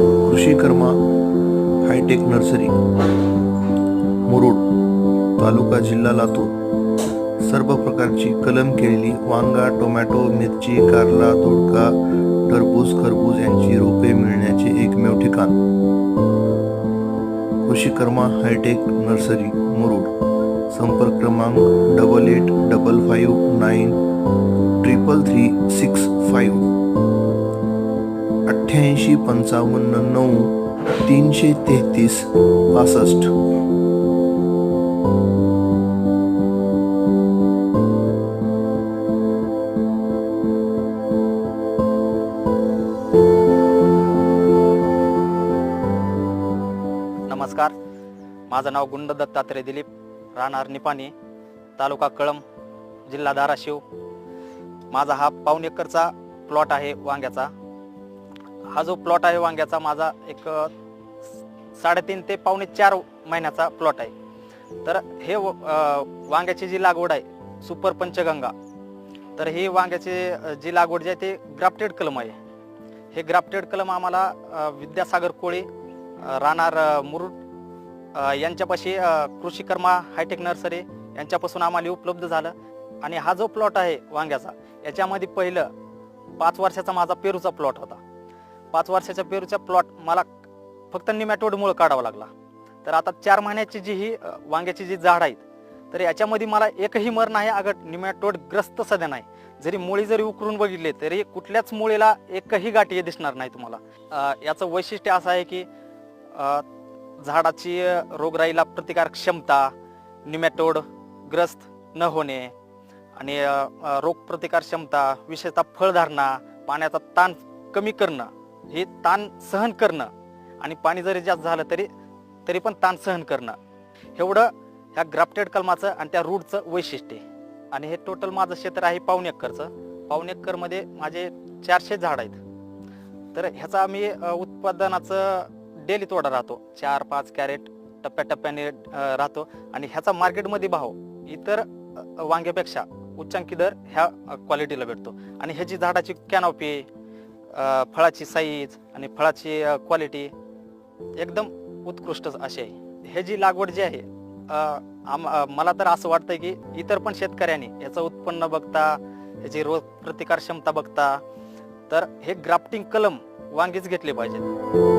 कृषी Karma hitech nursery Murud taluka जिल्हा लातूर. सर्व प्रकारची कलम केलेली वांगा टोमॅटो मिरची कारला दोडका टरबूज खरबूज यांची रोपे मिळण्याचे एकमेव ठिकाण. कृषी कर्मा हायटेक नर्सरी मुरुड. संपर्क क्रमांक double eight double five nine triple three six five अठ्ठ्याऐंशी पंचावन्न नऊ तीनशे तेहतीस पासष्ट. नमस्कार. माझं नाव गुंड दत्तात्रय दिलीप राहणार निपाणी तालुका कळम जिल्हा धाराशिव. माझा हा पाऊन एकरचा प्लॉट आहे वांग्याचा. हा जो प्लॉट आहे वांग्याचा माझा एक साडेतीन ते पावणे चार महिन्याचा प्लॉट आहे. तर हे वांग्याची जी लागवड आहे सुपर पंचगंगा तर ही वांग्याची जी लागवड जी आहे ते ग्राफ्टेड कलम आहे. हे ग्राफ्टेड कलम आम्हाला विद्यासागर कोळी राहणार मुरुड यांच्यापाशी अ, कृषी कर्मा हायटेक नर्सरी यांच्यापासून आम्हाला उपलब्ध झालं. आणि हा जो प्लॉट आहे वांग्याचा याच्यामध्ये पहिलं पाच वर्षाचा माझा पेरूचा प्लॉट होता. पाच वर्षाच्या पेरूचा प्लॉट मला फक्त निमॅटोडमुळे काढावा लागला. तर आता चार महिन्याची जी ही वांग्याची जी झाड आहेत तर याच्यामध्ये मला एकही मर नाही अगं निमॅटोड ग्रस्त सध्या नाही. जरी मुळी जरी उकरून बघितले तरी कुठल्याच मुळीला एकही गाठी दिसणार नाही तुम्हाला. याचं वैशिष्ट्य असं आहे की झाडाची रोगराईला प्रतिकार क्षमता निमॅटोड ग्रस्त न होणे आणि रोगप्रतिकार क्षमता विशेषतः फळधारणा पाण्याचा ताण कमी करणं हे ताण सहन करणं आणि पाणी जरी जास्त झालं तरी तरी पण ताण सहन करणं. एवढं ह्या ग्राफ्टेड कलमाचं आणि त्या रूटचं वैशिष्ट्य आणि हे टोटल माझं क्षेत्र आहे पाऊण एकरचं. पाऊण एकरमध्ये माझे चारशे झाड आहेत. तर ह्याचा आम्ही उत्पादनाचं डेली तोडा राहतो. चार पाच कॅरेट टप्प्याटप्प्याने राहतो. आणि ह्याचा मार्केटमध्ये भाव इतर वांग्यापेक्षा उच्चांकी दर ह्या क्वालिटीला भेटतो. आणि ह्याची झाडाची कॅनॉपी फळाची साईज आणि फळाची क्वालिटी एकदम उत्कृष्ट अशी आहे. हे जी लागवड जी आहे आम मला तर असं वाटतं की इतर पण शेतकऱ्यांनी याचं उत्पन्न बघता याची रोग प्रतिकार क्षमता बघता तर हे ग्राफ्टिंग कलम वांगीच घेतले पाहिजेत.